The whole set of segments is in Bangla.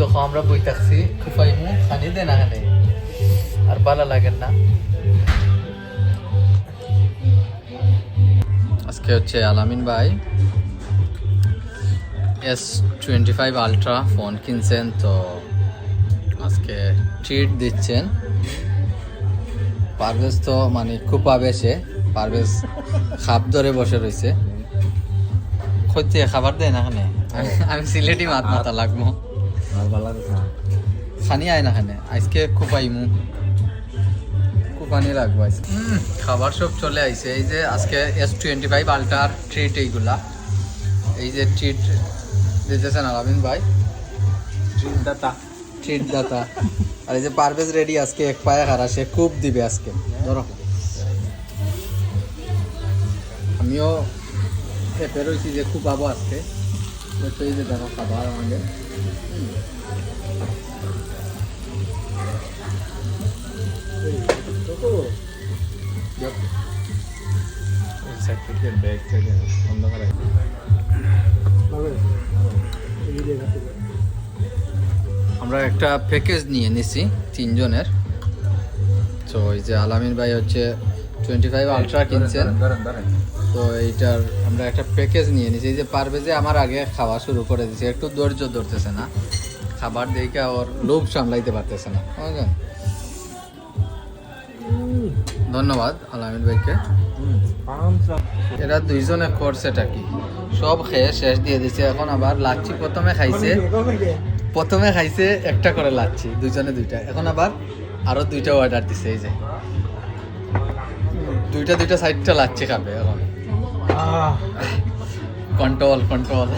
দেখো, আমরা বই থাকছি খুফাইমু, খানি দে না খানে। আর ভালো লাগেন না। আজকে হচ্ছে আলামিন ভাই S twenty five ultra phone কিনছেন, তো আজকে ট্রিট দিচ্ছেন। পারভেজ তো মানে খুব আবেশে পারভেজ খাপ ধরে বসে রয়েছে। খাবার দেয় না আমি সিলেটি মাত মাথা লাগবো। ভালো লাগে না খানি আয় না খানে আজকে খুব আইমু। লাগবো আজকে। খাবার সব চলে আইছে। এই যে আজকে S twenty five ultra treat এইগুলা। এই যে ট্রিট দিতেছেন আলামিন ভাই। চিন্তাটা ট্রিট দাতা। আর এই যে পারভেজ রেডি আজকে এক পায়ে হারা সে খুব দিবে আজকে। ধরো। আমিও খেপে রয়েছি যে খুব পাবো আজকে। এই যে দেখো খাবার আমাদের। ব্যাগ থেকে অন্ধকার আমরা একটা প্যাকেজ নিয়ে নিছি তিনজনের। তো এই যে আলামিন ভাই হচ্ছে টোয়েন্টি ফাইভ আলট্রা কিনছেন। তো এইটার আমরা একটা প্যাকেজ নিয়ে নিছি এই যে পারবে যে আমার আগে খাওয়া শুরু করে দিছে একটু ধৈর্য ধরতেছে না। খাবার দেখে ওর লোভ সামলাইতে পারতেছে না বুঝলেন? ধন্যবাদ আলামিন ভাইকে। এরা দুইজনে করছে এটা কি? সব খেয়ে শেষ দিয়ে দিছে এখন আবার লাচ্ছি প্রথমে খাইছে। প্রথমে খাইছে একটা করে লাচ্ছি দুইজনে দুইটা। এখন আবার আরও দুইটা অর্ডার দিছে এই যে। দুইটা দুইটা সাইডটা লাগছে খাবে এখন। কন্ট্রোল কন্ট্রোল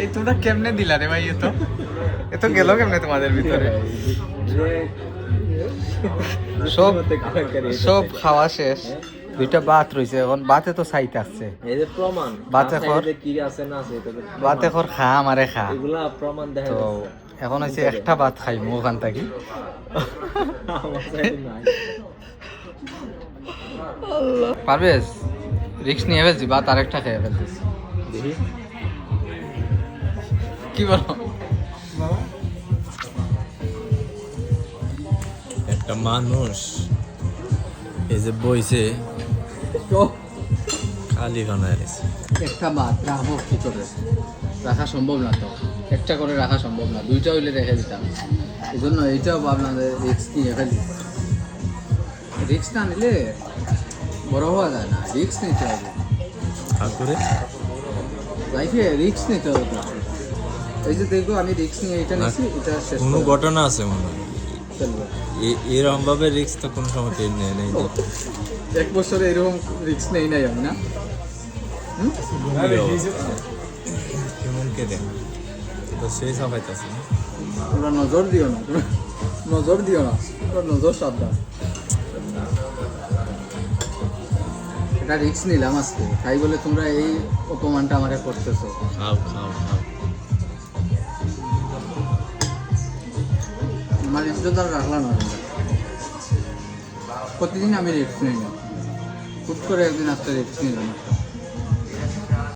এই তোমরা কেমনে দিলা রে ভাই এত এত গেল কেমনে তোমাদের ভিতরে? সব সব খাওয়া শেষ। দুইটা ভাত রইছে এখন। ভাতে তো এই যে প্রমাণ। বাতে খর। কি আছে না আছে তো। ভাতে খর খা আমারে খা। এগুলা প্রমাণ দেখা তো এখন হচ্ছে একটা ভাত খাই ওখান থাকি। রিক্স নিয়ে ফেলছি ভাত আরেকটা খেয়ে ফেলতেছি। কি বলো? একটা মানুষ এই যে বইছে খালি এসে একটা ভাত রাখব কি করে? রাখা সম্ভব না তো। একটা করে রাখা সম্ভব না দুইটা হইলে রেখে দিতাম। এই জন্য এইটাও ভাবলাম রিক্স নিয়ে ফেলি। রিক্স না নিলে বড় হওয়া যায় না রিক্স নিতে হবে ঠাকুরে লাইফে রিক্স নিতে হবে। এই যে দেখো আমি রিক্স নিয়ে এটা নিচ্ছি এটা শেষ কোনো ঘটনা আছে মনে হয় এরকম ভাবে রিক্স তো কোনো সময় নেয় নাই এক বছরে এরকম রিক্স নেই নাই আমি না হুম? কেমন কে দেন তো সেই সাফাইতেছে তোমরা নজর দিও না নজর দিও না তোমরা নজর সাবধান এটা রিক্স নিলাম আজকে। তাই বলে তোমরা এই অপমানটা আমাকে করতেছো। খাও খাও খাও। আমার ইজ্জত আর রাখলাম না। প্রতিদিন আমি রিক্স নিই না। হুট করে একদিন আজকে রিক্স নিলাম।